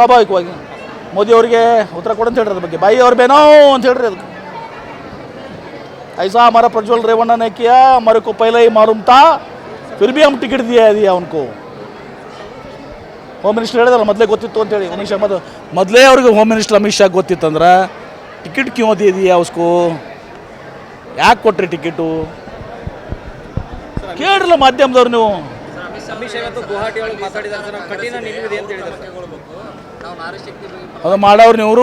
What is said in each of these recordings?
ಸ್ವಾಭಾವಿಕವಾಗಿ. ಮೋದಿ ಅವರಿಗೆ ಉತ್ತರ ಕೊಡಂತ ಅಂತ ಹೇಳ್ರಿ ಅದ್ರ ಬಗ್ಗೆ. ಬಾಯಿ ಅವ್ರ ಬೇನೋ ಅಂತ ಹೇಳ್ರಿ ಅದಕ್ಕೆ. ಐಸಾ ಮರ ಪ್ರಜ್ವಲ್ ರೇವಣ್ಣನ ಕಿಯ ಮರಕು ಪೈಲೈ ಮಾರುಮ್ತಾ ಫಿರ್ ಟಿಕೆಟ್ ದಿಯಾ ಇದೆಯಾ ಅವನಕು? ಹೋಮ್ ಮಿನಿಸ್ಟರ್ ಹೇಳಿದ್ರಲ್ಲ, ಮೊದಲೇ ಗೊತ್ತಿತ್ತು ಅಂತೇಳಿ ಅಮಿತ್ ಶಾ ಮೊದಲೇ. ಅವ್ರಿಗೆ ಹೋಮ್ ಮಿನಿಸ್ಟರ್ ಅಮಿತ್ ಶಾ ಗೊತ್ತಿತ್ತಂದ್ರೆ, ಟಿಕೆಟ್ ಕ್ಯೂ ಇದೆಯಾ ಅವಸ್ಕು? ಯಾಕೆ ಕೊಟ್ರಿ ಟಿಕೆಟು? ಕೇಳಿರಲ್ಲ ಮಾಧ್ಯಮದವ್ರು ನೀವು. ಅಮಿತ್ ಶಾ ಇವತ್ತು ಗುವಾಹಟಿ ಒಳಗೆ ಮಾತಾಡಿದ್ದಾರೆ ಸರ್. ಕಠಿಣ ನಿಲುವಿದೆ ಅಂತ ಹೇಳಿದ್ದಾರೆ ಅದು ಮಾಡೋರು ನೀವು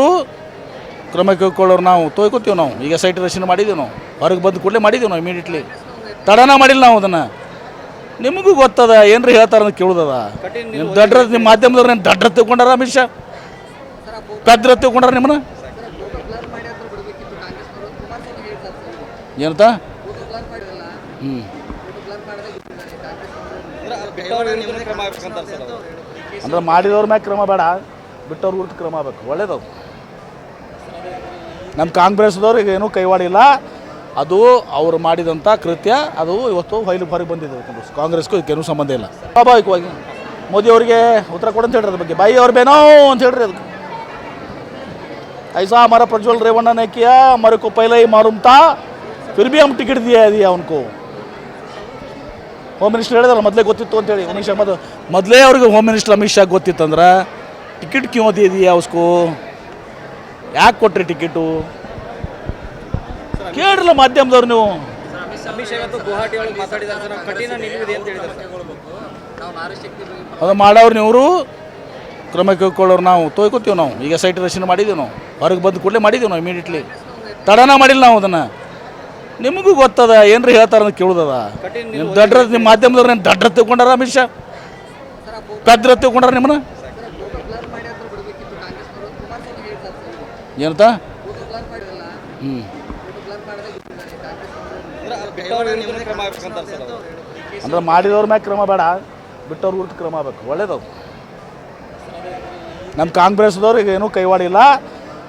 ಕ್ರಮ ಕೈಕೊಳ್ಳೋರು ನಾವು. ತೊಯ್ಕೊತೀವಿ ನಾವು. ಈಗ ಸೈಟ್ ರಚನೆ ಮಾಡಿದ್ದೀವಿ ನಾವು. ಹೊರಗೆ ಬಂದ ಕೂಡಲೇ ಮಾಡಿದ್ದೀವಿ ನಾವು ಇಮಿಡಿಯೇಟ್ಲಿ ತಡನ ಮಾಡಿಲ್ಲ ನಾವು ಅದನ್ನು. ನಿಮಗೂ ಗೊತ್ತದ ಏನ್ರಿ ಹೇಳ್ತಾರ ಅಂತ ಕೇಳುದದ? ನಿಮ್ಮ ದಡ್ರ ನಿಮ್ಮ ಮಾಧ್ಯಮದವ್ರು ಏನು ದಡ್ರ ತಿಳ್ಕೊಂಡಾರ ಅಮಿತ್ ಶಾ? ಪೆದ್ರ ತಿಳ್ಕೊಂಡಾರ ನಿಮ್ಮನ್ನ? ಏನಂತ? ಹ್ಞೂ ಅಂದ್ರೆ ಮಾಡಿದವ್ರ ಮ್ಯಾಗ ಕ್ರಮ ಬೇಡ, ಬಿಟ್ಟವ್ರ ಗುರುತು ಕ್ರಮ ಆಗಬೇಕು. ಒಳ್ಳೇದದು. ನಮ್ಮ ಈಗ ಏನೂ ಕೈವಾಡಿಲ್ಲ. ಅದು ಅವರು ಮಾಡಿದಂಥ ಕೃತ್ಯ, ಅದು ಇವತ್ತು ಹೊಯ್ಲು ಹೊರಗೆ ಬಂದಿದೆ ಕಾಂಗ್ರೆಸ್ ಕಾಂಗ್ರೆಸ್ಗೂ ಇದಕ್ಕೇನೂ ಸಂಬಂಧ ಇಲ್ಲ. ಸ್ವಾಭಾವಿಕವಾಗಿ. ಮೋದಿ ಅವರಿಗೆ ಉತ್ತರ ಕೊಡಂತ ಹೇಳ್ರಿ ಅದ್ರ ಬಗ್ಗೆ. ಬಾಯಿ ಅವ್ರ ಬೇನೋ ಅಂತ ಹೇಳ್ರಿ ಅದಕ್ಕೆ. ಐಸಾ ಮರ ಪ್ರಜ್ವಲ್ ರೇವಣ್ಣ ನೇಕಿಯ ಮರಕು ಪೈಲೈ ಮಾರುಮ್ತಾ. ಫಿರ್ ಭಿ ಟಿಕೆಟ್ ದಿಯಾ ಅವನ್ಕೋ. ಹೋಮ್ ಮಿನಿಸ್ಟರ್ ಹೇಳಿದ್ರೆ ಮೊದಲೇ ಗೊತ್ತಿತ್ತು ಅಂತೇಳಿ. ಅಮಿತ್ ಶಾ ಮೊದಲು ಮೊದಲೇ ಅವ್ರಿಗೆ ಹೋಮ್ ಮಿನಿಸ್ಟರ್ ಅಮಿತ್ ಶಾ ಗೊತ್ತಿತ್ತಂದ್ರೆ, ಟಿಕೆಟ್ ಕ್ಯೂ ದೇ ಅವಸ್ಕು? ಯಾಕೆ ಕೊಟ್ರಿ ಟಿಕೆಟು? ಕೇಳಿರಲ್ಲ ಮಾಧ್ಯಮದವ್ರು ನೀವು. ಅದು ಮಾಡೋರು ನೀವು ಕ್ರಮ ಕೈಕೊಳ್ಳೋರು ನಾವು. ತೊಯ್ಕೊತೀವಿ ನಾವು. ಈಗ ಸೈಟ್ ರಚನೆ ಮಾಡಿದ್ದೀವಿ ನಾವು. ಹೊರಗೆ ಬಂದು ಕೂಡಲೇ ಮಾಡಿದ್ದೀವಿ ನಾವು ಇಮಿಡಿಯೇಟ್ಲಿ ತಡನ ಮಾಡಿಲ್ಲ ನಾವು ಅದನ್ನು. ನಿಮಗೂ ಗೊತ್ತದ ಏನ್ರಿ ಹೇಳ್ತಾರ ಅಂತ ಕೇಳುದದ? ನಿಮ್ಮ ದಡ್ರ ನಿಮ್ಮ ಮಾಧ್ಯಮದವ್ರು ಏನು ದಡ್ರ ತಿಳ್ಕೊಂಡಾರ ಅಮಿತ್ ಶಾ? ಪೆದ್ರ ತಿಳ್ಕೊಂಡಾರ ನಿಮ್ಮನ್ನ? ಏನಂತ? ಹ್ಞೂ ಅಂದ್ರೆ ಮಾಡಿದವ್ರ ಮ್ಯಾಗ ಕ್ರಮ ಬೇಡ ಬಿಟ್ಟವ್ರ ಗುರುತು ಕ್ರಮ ಬೇಕು. ಒಳ್ಳೇದು ನಮ್ಮ ಕಾಂಗ್ರೆಸ್ದವ್ರಿಗೆ ಏನೂ ಕೈವಾಡಿಲ್ಲ.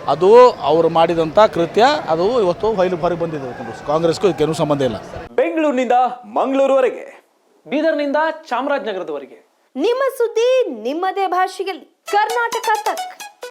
ಅದು ಅವರು ಮಾಡಿದಂಥ ಕೃತ್ಯ ಅದು ಇವತ್ತು ಹೊಯ್ಲು ಹೊರಗೆ ಬಂದಿದೆ ಕಾಂಗ್ರೆಸ್ ಕಾಂಗ್ರೆಸ್ಗೂ ಇದಕ್ಕೇನು ಸಂಬಂಧ ಇಲ್ಲ. ಬೆಂಗಳೂರಿನಿಂದ ಮಂಗಳೂರುವರೆಗೆ ಬೀದರ್ನಿಂದ ಚಾಮರಾಜನಗರದವರೆಗೆ. ನಿಮ್ಮ ಸುದ್ದಿ ನಿಮ್ಮದೇ ಭಾಷೆಯಲ್ಲಿ. ಕರ್ನಾಟಕ ತಕ್.